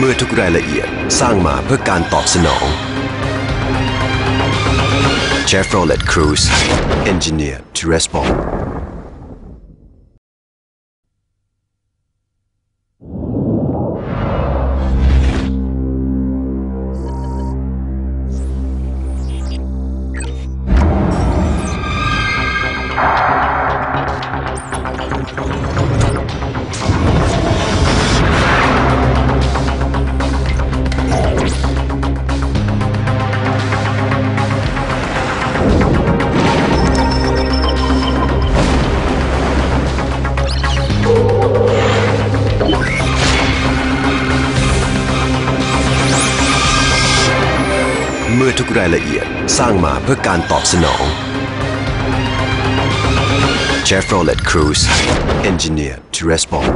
เมื่อทุกรายละเอียดสร้างมาเพื่อการตอบสนอง Chevrolet Cruze Engineered to Respond เมื่อทุกรายละเอียดสร้างมาเพื่อการตอบสนอง Chevrolet Cruze Engineer to Respond